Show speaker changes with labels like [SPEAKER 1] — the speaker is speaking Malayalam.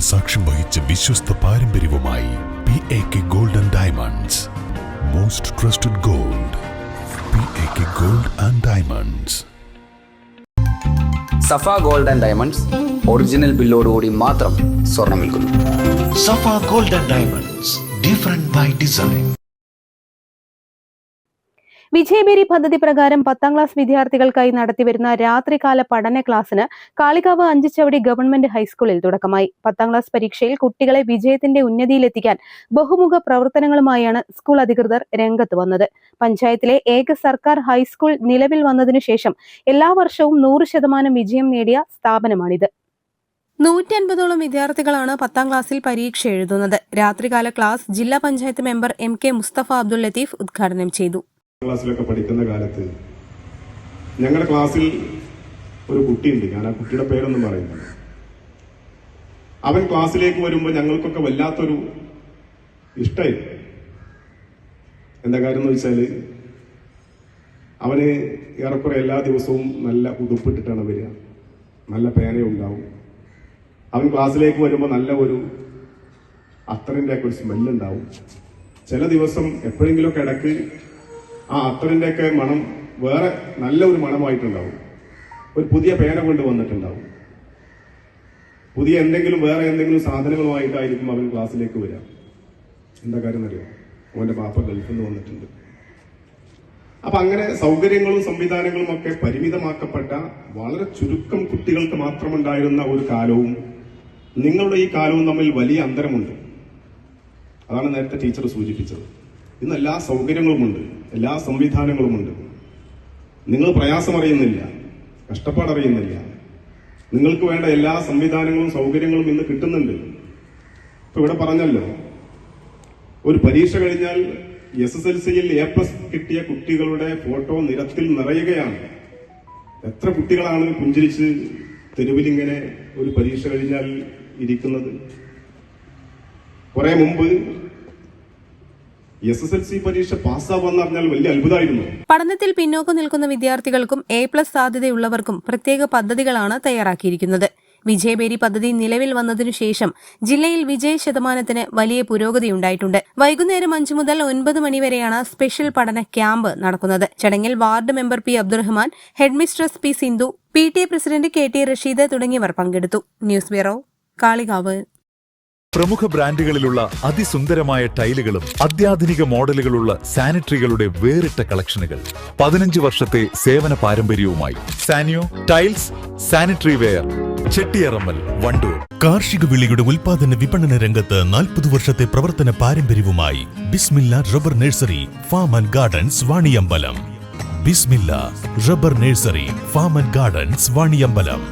[SPEAKER 1] സാക്ഷ്യം വഹിച്ച വിശ്വസ്ത പാരമ്പര്യവുമായി P A K gold and diamonds most trusted gold P A K gold and diamonds
[SPEAKER 2] Safa gold and diamonds original ബില്ലോടുകൂടി മാത്രം സ്വർണം വിൽക്കുന്നു.
[SPEAKER 3] Safa gold and diamonds different by design
[SPEAKER 4] Vijayabheri പദ്ധതി പ്രകാരം പത്താം ക്ലാസ് വിദ്യാർത്ഥികൾക്കായി നടത്തിവരുന്ന രാത്രികാല പഠന ക്ലാസ്സിന് കാളികാവ് അഞ്ചുചവടി ഗവൺമെന്റ് ഹൈസ്കൂളിൽ തുടക്കമായി. പത്താം ക്ലാസ് പരീക്ഷയിൽ കുട്ടികളെ വിജയത്തിന്റെ ഉന്നതിയിലെത്തിക്കാൻ ബഹുമുഖ പ്രവർത്തനങ്ങളുമായാണ് സ്കൂൾ അധികൃതർ രംഗത്ത് വന്നത്. പഞ്ചായത്തിലെ ഏക സർക്കാർ ഹൈസ്കൂൾ നിലവിൽ വന്നതിനു ശേഷം എല്ലാ വർഷവും നൂറ് ശതമാനം വിജയം നേടിയ സ്ഥാപനമാണിത്. നൂറ്റി അൻപതോളം വിദ്യാർത്ഥികളാണ് പത്താം ക്ലാസ്സിൽ പരീക്ഷ എഴുതുന്നത്. രാത്രികാല ക്ലാസ് ജില്ലാ panchayat member M K Mustafa Abdul Latheef ഉദ്ഘാടനം ചെയ്തു.
[SPEAKER 5] ക്ലാസ്സിലൊക്കെ പഠിക്കുന്ന കാലത്ത് ഞങ്ങളുടെ ക്ലാസ്സിൽ ഒരു കുട്ടിയുണ്ട്. ഞാൻ ആ കുട്ടിയുടെ പേരൊന്നും പറയുന്നില്ല. അവൻ ക്ലാസ്സിലേക്ക് വരുമ്പോൾ ഞങ്ങൾക്കൊക്കെ വല്ലാത്തൊരു ഇഷ്ടമായി എന്താ കാര്യം എന്ന് വെച്ചാൽ അവന് ഏറെക്കുറെ എല്ലാ ദിവസവും നല്ല ഉടുപ്പിട്ടിട്ടാണ് വരിക. നല്ല പേനയുണ്ടാവും. അവൻ ക്ലാസ്സിലേക്ക് വരുമ്പോൾ നല്ല ഒരു അത്തറിന്റെ ഒക്കെ ഒരു സ്മെല്ലുണ്ടാവും ചില ദിവസം എപ്പോഴെങ്കിലുമൊക്കെ ഇടയ്ക്ക് ആ അത്തറിന്റെയൊക്കെ മണം വേറെ നല്ല ഒരു മണമായിട്ടുണ്ടാവും. ഒരു പുതിയ പേന കൊണ്ട് വന്നിട്ടുണ്ടാവും. പുതിയ എന്തെങ്കിലും വേറെ എന്തെങ്കിലും സാധനങ്ങളുമായിട്ടായിരിക്കും അവൻ ക്ലാസ്സിലേക്ക് വരാം എന്താ കാര്യം അറിയാം അവന്റെ പാപ്പ ഗൾഫിൽ നിന്ന് വന്നിട്ടുണ്ട്. അപ്പൊ അങ്ങനെ സൗകര്യങ്ങളും സംവിധാനങ്ങളും ഒക്കെ പരിമിതമാക്കപ്പെട്ട വളരെ ചുരുക്കം കുട്ടികൾക്ക് മാത്രമുണ്ടായിരുന്ന ഒരു കാലവും നിങ്ങളുടെ ഈ കാലവും തമ്മിൽ വലിയ അന്തരമുണ്ട്. അതാണ് നേരത്തെ ടീച്ചർ സൂചിപ്പിച്ചത്. ഇന്ന് എല്ലാ സൗകര്യങ്ങളുമുണ്ട് എല്ലാ സംവിധാനങ്ങളുമുണ്ട്. നിങ്ങൾ പ്രയാസം അറിയുന്നില്ല കഷ്ടപ്പാടറിയുന്നില്ല. നിങ്ങൾക്ക് വേണ്ട എല്ലാ സംവിധാനങ്ങളും സൗകര്യങ്ങളും ഇന്ന് കിട്ടുന്നുണ്ട്. ഇപ്പൊ ഇവിടെ പറഞ്ഞല്ലോ ഒരു പരീക്ഷ കഴിഞ്ഞാൽ എസ് എസ് എൽ സിയിൽ എ പ്ലസ് കിട്ടിയ കുട്ടികളുടെ ഫോട്ടോ നിരത്തിൽ നിറയുകയാണ്. എത്ര കുട്ടികളാണ് പുഞ്ചിരിച്ച് തെരുവിലിങ്ങനെ ഒരു പരീക്ഷ കഴിഞ്ഞാൽ ഇരിക്കുന്നത്? കുറെ മുമ്പ് എസ് എസ് എൽ സി പരീക്ഷ വലിയ അത്ഭുതമായിരുന്നു.
[SPEAKER 4] പഠനത്തിൽ പിന്നോക്കം നിൽക്കുന്ന വിദ്യാർത്ഥികൾക്കും എ പ്ലസ് സാധ്യതയുള്ളവർക്കും പ്രത്യേക പദ്ധതികളാണ് തയ്യാറാക്കിയിരിക്കുന്നത്. വിജയബേരി പദ്ധതി നിലവിൽ വന്നതിനു ശേഷം ജില്ലയിൽ വിജയ ശതമാനത്തിന് വലിയ പുരോഗതിയുണ്ടായിട്ടുണ്ട് വൈകുന്നേരം അഞ്ചു മുതൽ ഒൻപത് മണിവരെയാണ് സ്പെഷ്യൽ പഠന ക്യാമ്പ് നടക്കുന്നത്. ചടങ്ങിൽ ward member P Abdurahman headmistress P Sindhu P T A president K T Rasheed തുടങ്ങിയവർ പങ്കെടുത്തു. News bureau Kalikavu.
[SPEAKER 6] പ്രമുഖ ബ്രാൻഡുകളിലുള്ള അതിസുന്ദരമായ ടൈലുകളും അത്യാധുനിക മോഡലുകളുള്ള സാനിറ്ററികളുടെ വേറിട്ട കളക്ഷനുകൾ. പതിനഞ്ച് വർഷത്തെ സേവന പാരമ്പര്യവുമായി Sanio tiles sanitary ware Chettiyarammal Wandoor.
[SPEAKER 1] കാർഷിക വിളിയുടെ ഉൽപാദന വിപണന രംഗത്ത് നാൽപ്പത് വർഷത്തെ പ്രവർത്തന പാരമ്പര്യവുമായി Bismillah rubber nursery farm and gardens Vaniyambalam. Bismillah rubber nursery farm and gardens Vaniyambalam.